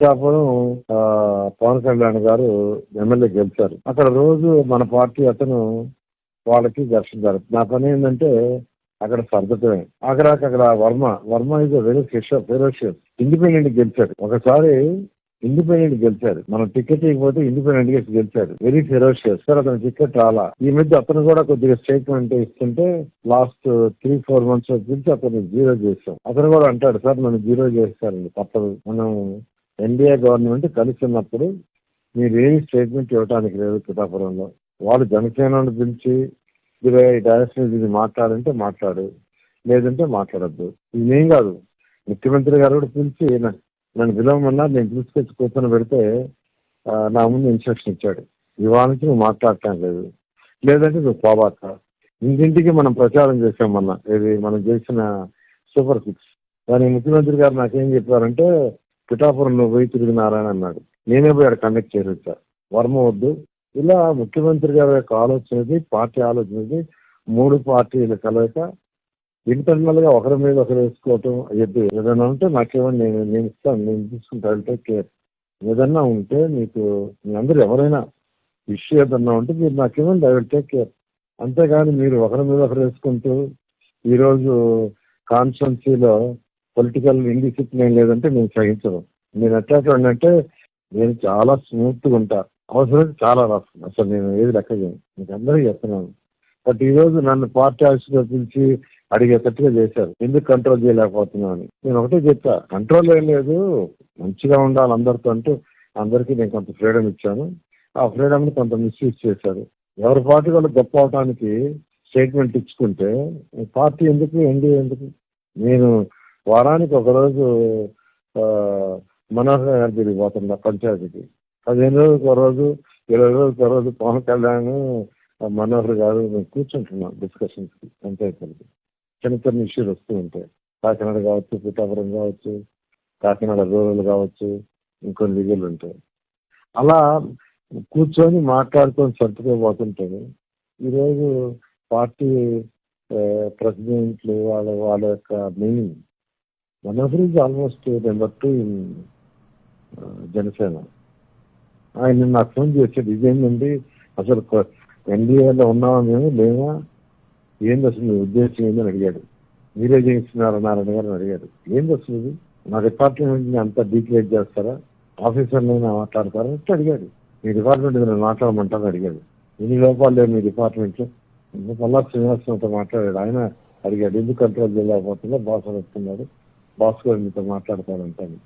పిఠాపురం పవన్ కళ్యాణ్ గారు ఎమ్మెల్యే గెలిచారు. అక్కడ రోజు మన పార్టీ అతను వాళ్ళకి ఘర్షణ జరుగుతుంది నా పని ఏంటంటే అక్కడ సర్దటమే అక్కడ అక్కడ Varma Varma is very ferocious independent గెలిచాడు. ఒకసారి ఇండిపెండెంట్ గెలిచారు మనం టికెట్ ఇవ్వకపోతే ఇండిపెండెంట్గా గెలిచారు వెరీ ఫెరోషియస్ సార్ అతను టికెట్ రాలా. ఈ మధ్య అతను కూడా కొద్దిగా స్టేట్మెంట్ ఇస్తుంటే లాస్ట్ త్రీ ఫోర్ మంత్స్ నుంచి అతను జీరో చేస్తాం అతను కూడా అంటాడు సార్ మనం జీరో చేస్తారండి తప్పదు. మనం ఎన్డీఏ గవర్నమెంట్ కలిసి ఉన్నప్పుడు మీరు స్టేట్మెంట్ ఇవ్వడానికి లేదు పిఠాపురంలో. వాళ్ళు జనసేనను పిలిచి ఇరవై డైరెక్షన్ ఇది మాట్లాడంటే మాట్లాడు లేదంటే మాట్లాడద్దు. ఇదేం కాదు. ముఖ్యమంత్రి గారు కూడా పిలిచి నన్ను పిలవమన్నా నేను తీసుకొచ్చి కూర్చొని పెడితే నా ముందు ఇన్స్ట్రక్షన్ ఇచ్చాడు. ఇవాళ నుంచి నువ్వు మాట్లాడటం లేదు. లేదంటే నువ్వు పోబాక. ఇంటింటికి మనం ప్రచారం చేసామన్నా ఇది మనం చేసిన సూపర్ సిక్స్ కానీ ముఖ్యమంత్రి గారు నాకేం చెప్పారంటే పిఠాపురంలో నువ్వు తిరిగి నారాయణ అన్నాడు. నేనే పోయి అక్కడ కండక్ట్ చేసి సార్. వర్మ వద్దు. ఇలా ముఖ్యమంత్రి గారి యొక్క ఆలోచనది పార్టీ ఆలోచనది మూడు పార్టీల కలయిక ఇంటర్నల్గా ఒకరి మీద ఒకరు వేసుకోవటం ఎద్దు ఏదైనా ఉంటే నాకేమని నేను నేను ఇస్తాను నేను తీసుకుంటాను అంటే కేర్ ఏదన్నా ఉంటే మీకు మీ అందరు ఎవరైనా ఇష్యూ ఏదన్నా ఉంటే మీరు నాకేమని ఐ విల్ టేక్ కేర్ అంతేగాని మీరు ఒకరి మీద ఒకరు వేసుకుంటూ ఈరోజు కాన్స్టిట్యున్సీలో పొలిటికల్ ఇండిసిప్లిన్ లేదంటే నేను సహించను నేను ఎట్లాంటి అంటే నేను చాలా స్మూత్గా ఉంటా. అవసరం చాలా రఫ్ అసలు నేను ఏది లెక్క చేయను. మీకు అందరికీ చెప్తున్నాను. బట్ ఈ రోజు నన్ను పార్టీ ఆఫీస్లో పిలిచి అడిగేటట్టుగా చేశారు. ఎందుకు కంట్రోల్ చేయలేకపోతున్నావు అని. నేను ఒకటే చెప్తా కంట్రోల్ ఏం లేదు. మంచిగా ఉండాలి అందరితో అంటూ అందరికీ నేను కొంత ఫ్రీడమ్ ఇచ్చాను. ఆ ఫ్రీడమ్ని కొంత మిస్యూజ్ చేశారు. ఎవరి పార్టీ వాళ్ళు గొప్ప అవడానికి స్టేట్మెంట్ ఇచ్చుకుంటే పార్టీ ఎందుకు ఎన్డీఏ ఎందుకు? నేను వారానికి ఒకరోజు ఆ, మనోహర్ గారి దగ్గరికి పోతున్నా పంచాయతీకి. పదిహేను రోజులకు ఒక రోజు ఇరవై రోజులకు ఒక రోజు పవన్ కళ్యాణ్ మనోహర్ గారు మేము కూర్చుంటున్నాం డిస్కషన్స్కి పంచాయతీలకి. చిన్న చిన్న ఇష్యూలు వస్తూ ఉంటాయి. కాకినాడ కావచ్చు పిఠాపురం కావచ్చు కాకినాడ రూరల్ కావచ్చు ఇంకొన్ని లీగల్ ఉంటాయి. అలా కూర్చొని మాట్లాడుకొని సర్దుకోబోతుంటాడు ఈరోజు పార్టీ ప్రెసిడెంట్లు వాళ్ళ వాళ్ళ యొక్క main Manohar is almost number two in Janasena ఆయన నాకు ఫోన్ చేశాడు ఇదేంటండి అసలు ఎన్డీఏలో ఉన్నామా మేము? లేదా ఏంది అసలు మీ ఉద్దేశం ఏందని అడిగాడు. మీరే చేయిస్తున్నారు నారాయణ గారు? అడిగాడు. ఏంది అసలు ఇది? డిపార్ట్మెంట్ని డిపార్ట్మెంట్ అంతా డీక్లేర్ చేస్తారా? ఆఫీసర్లైనా మాట్లాడతారా? అంటే అడిగాడు. మీ డిపార్ట్మెంట్ నేను మాట్లాడమంటాను అడిగాడు. ఎన్ని లోపాలు లేవు మీ డిపార్ట్మెంట్లో పల్లా శ్రీనివాసంతో మాట్లాడాడు. ఆయన అడిగాడు ఎందుకు కంట్రోల్ చేయలేకపోతుందో బాస్ వస్తున్నాడు భాస్కర్ కూడా మీతో మాట్లాడతారంటాను